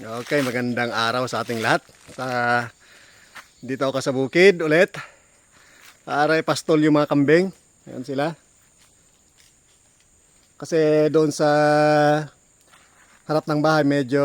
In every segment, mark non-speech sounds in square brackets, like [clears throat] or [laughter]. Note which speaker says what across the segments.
Speaker 1: Okay, magandang araw sa ating lahat. Sa dito ako sa bukid ulit. Para pastol yung mga kambing. Ayan sila. Kasi doon sa harap ng bahay medyo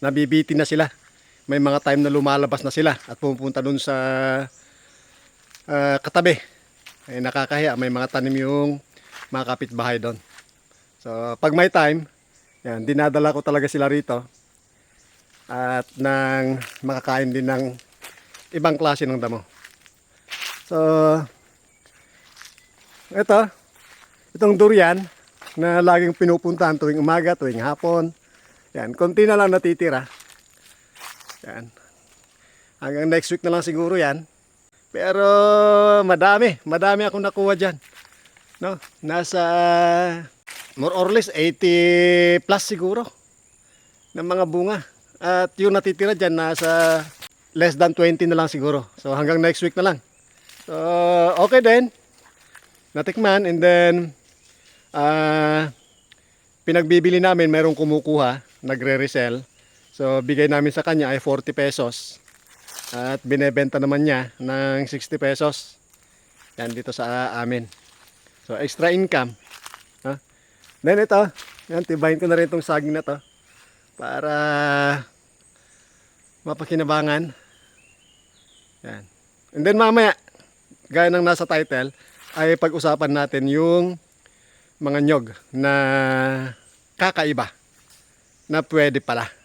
Speaker 1: nabibitin na sila. May mga time na lumalabas na sila at pupunta doon sa ah, katabi. Ay nakakahiya, may mga tanim yung mga kapitbahay doon. So, pag may time, yan, dinadala ko talaga sila rito at nang makakain din ng ibang klase ng damo. So, ito, itong durian na laging pinupuntahan tuwing umaga, tuwing hapon. Yan, konti na lang natitira. Yan. Hanggang next week na lang siguro yan. Pero madami, madami akong nakuha dyan. No? Nasa more or less 80 plus siguro ng mga bunga. At yung natitira dyan nasa less than 20 na lang siguro. So hanggang next week na lang. So okay din. Natikman and then ah pinagbibili namin mayroong kumukuha, nagre-resell. So bigay namin sa kanya ay 40 pesos. At binebenta naman niya ng 60 pesos. Yan dito sa amin. So extra income. Ha? Then ito, yan, tibahin ko na rin itong saging na to para mapakinabangan. Yan. And then mamaya, gaya ng nasa title, ay pag-usapan natin yung mga nyog na kakaiba na pwede pala.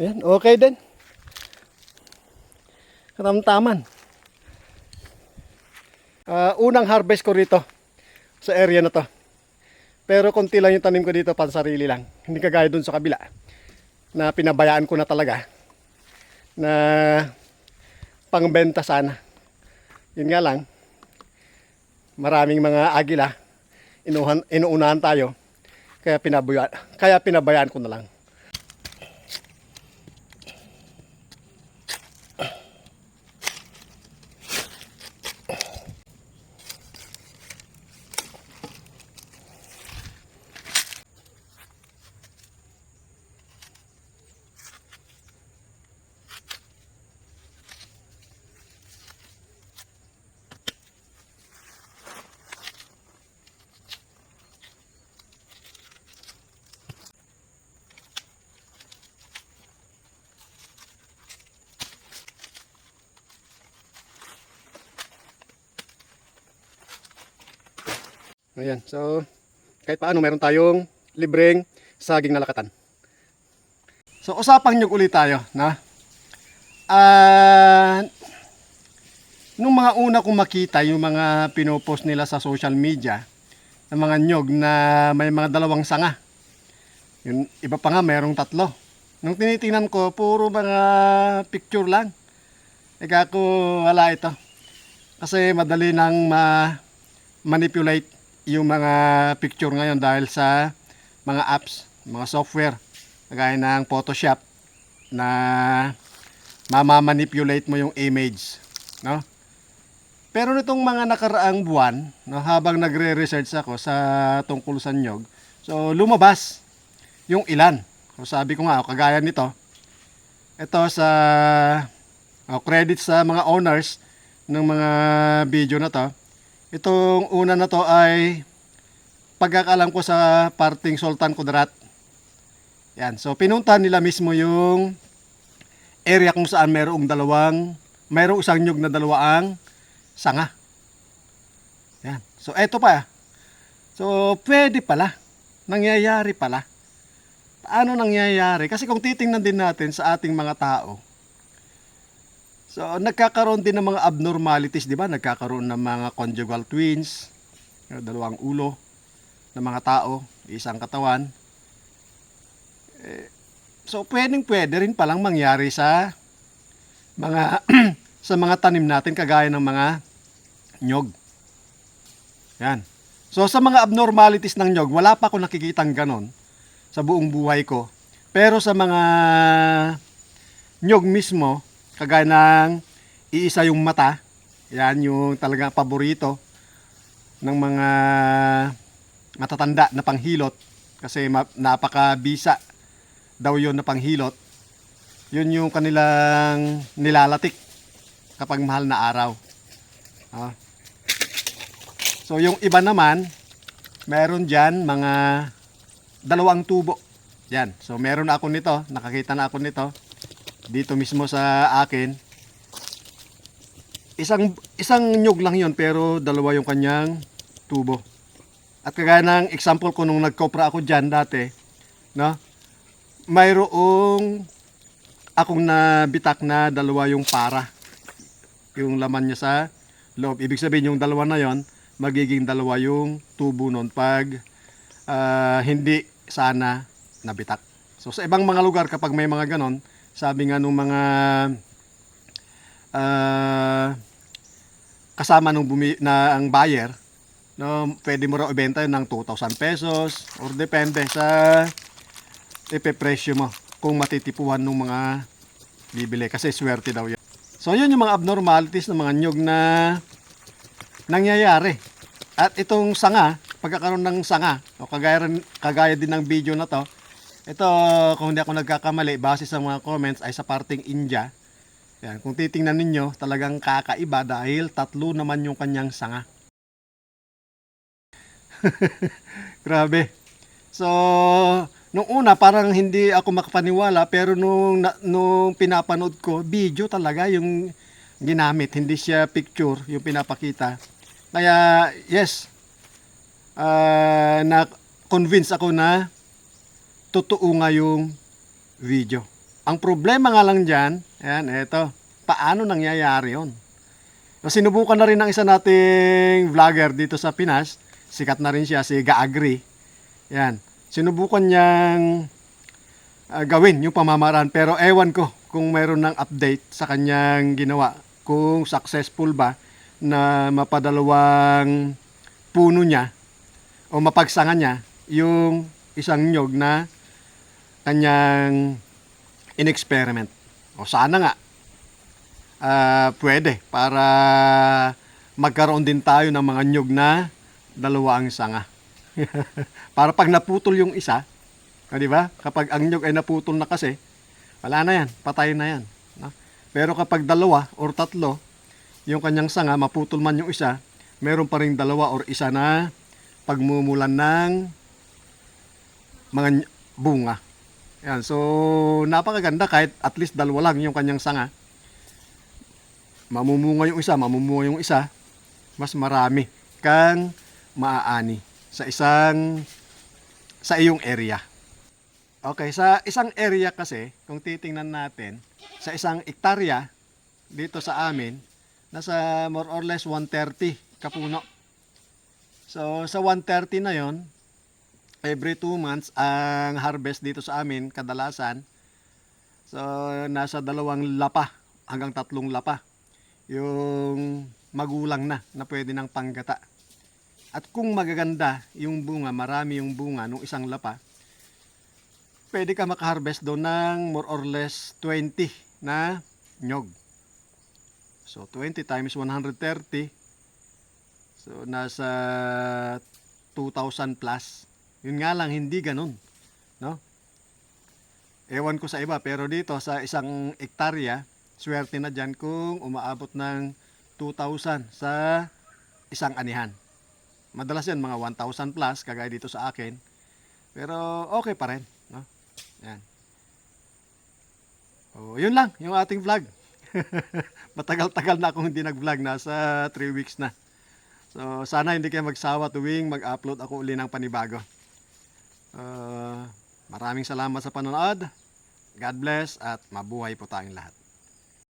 Speaker 1: Ayan, okay din. Katamtaman. Ah, unang harvest ko rito sa area na to. Pero konti lang yung tanim ko dito pansarili lang. Hindi kagaya dun sa kabila na pinabayaan ko na talaga na pangbenta sana. Yun nga lang, maraming mga agila, inuhan, inuunahan tayo, kaya pinabayaan, kaya pinabayaan ko na lang. Ayan, so kahit paano meron tayong libreng saging na lakatan. So usapang nyug ulit tayo, na. Ah, nung mga una kong makita yung mga pinopost nila sa social media ng mga nyog na may mga dalawang sanga. Yung iba pa nga mayroong tatlo. Nung tinitingnan ko, puro mga picture lang. Eka ko wala ito. Kasi madali nang ma manipulate yung mga picture ngayon dahil sa mga apps, mga software kagaya ng Photoshop na mamamanipulate mo yung image, no? Pero nitong mga nakaraang buwan, no, habang nagre-research ako sa tungkol sa nyog, so lumabas yung ilan. So sabi ko nga, oh, kagaya nito, ito sa oh, credit sa mga owners ng mga video na to, Itong una na to ay pagkakalam ko sa parting Sultan Kudrat. Yan. So pinuntahan nila mismo yung area kung saan mayroong dalawang, mayroong isang nyug na dalawaang sanga. Yan. So eto pa. So pwede pala. Nangyayari pala. Paano nangyayari? Kasi kung titingnan din natin sa ating mga tao, So, nagkakaroon din ng mga abnormalities, di ba? Nagkakaroon ng mga conjugal twins, dalawang ulo ng mga tao, isang katawan. Eh, so, pwedeng pwede rin palang mangyari sa mga [clears throat] sa mga tanim natin kagaya ng mga nyog. Yan. So, sa mga abnormalities ng nyog, wala pa ako nakikitang ganon sa buong buhay ko. Pero sa mga nyog mismo, kagaya ng iisa yung mata, yan yung talaga paborito ng mga matatanda na panghilot kasi napakabisa daw yon na panghilot. Yun yung kanilang nilalatik kapag mahal na araw. Ah. So yung iba naman, meron dyan mga dalawang tubo. Yan. So meron ako nito, nakakita na ako nito dito mismo sa akin. Isang isang nyug lang 'yon pero dalawa yung kanyang tubo. At kagaya ng example ko nung nagkopra ako diyan dati, no? Mayroong akong nabitak na dalawa yung para. Yung laman niya sa loob. Ibig sabihin yung dalawa na 'yon, magiging dalawa yung tubo nun pag ah, hindi sana nabitak. So sa ibang mga lugar kapag may mga ganon, sabi nga nung mga ah, kasama nung bumi na ang buyer, no, pwede mo raw ibenta ng 2,000 pesos or depende sa ipepresyo mo kung matitipuhan ng mga bibili kasi swerte daw yan. So yun yung mga abnormalities ng mga nyog na nangyayari. At itong sanga, pagkakaroon ng sanga, o kagaya, kagaya din ng video na to, ito, kung hindi ako nagkakamali, base sa mga comments ay sa parting India. Yan, kung titingnan ninyo, talagang kakaiba dahil tatlo naman yung kanyang sanga. [laughs] Grabe. So, nung una parang hindi ako makapaniwala pero nung nung pinapanood ko, video talaga yung ginamit, hindi siya picture yung pinapakita. Kaya yes, ah, na convince ako na totoo nga yung video. Ang problema nga lang dyan, ayan, eto, paano nangyayari yon? Sinubukan na rin ng isa nating vlogger dito sa Pinas, sikat na rin siya, si Gaagri. Yan, sinubukan niyang ah, gawin yung pamamaraan, pero ewan ko kung mayroon ng update sa kanyang ginawa, kung successful ba na mapadalawang puno niya o mapagsangan niya yung isang nyog na kanyang in-experiment. O sana nga, ah, pwede para magkaroon din tayo ng mga nyog na dalawa ang sanga. [laughs] para pag naputol yung isa, di ba? Kapag ang nyog ay naputol na kasi, wala na yan, patay na yan. no? Pero kapag dalawa or tatlo, yung kanyang sanga, maputol man yung isa, meron pa rin dalawa or isa na pagmumulan ng mga bunga. Yan, so napakaganda kahit at least dalawa lang yung kanyang sanga. Mamumunga yung isa, mamumunga yung isa, mas marami kang maaani sa isang sa iyong area. Okay, sa isang area kasi, kung titingnan natin, sa isang ektarya dito sa amin, nasa more or less 130 kapuno. So, sa 130 na yon every 2 months, ang harvest dito sa amin, kadalasan, so, nasa dalawang lapa hanggang tatlong lapa yung magulang na na pwede ng panggata. At kung magaganda yung bunga, marami yung bunga nung isang lapa, pwede ka makaharvest doon ng more or less 20 na nyog. So 20 times 130, so nasa 2,000 plus. Yun nga lang, hindi ganun. No? Ewan ko sa iba, pero dito sa isang ektarya, swerte na dyan kung umaabot ng 2,000 sa isang anihan. Madalas yan, mga 1,000 plus, kagaya dito sa akin. Pero okay pa rin. No? Yan. Oh, yun lang, yung ating vlog. [laughs] Matagal-tagal na akong hindi nag-vlog, nasa 3 weeks na. So, sana hindi kayo magsawa tuwing mag-upload ako uli ng panibago. Uh, maraming salamat sa panonood. God bless at mabuhay po tayong lahat.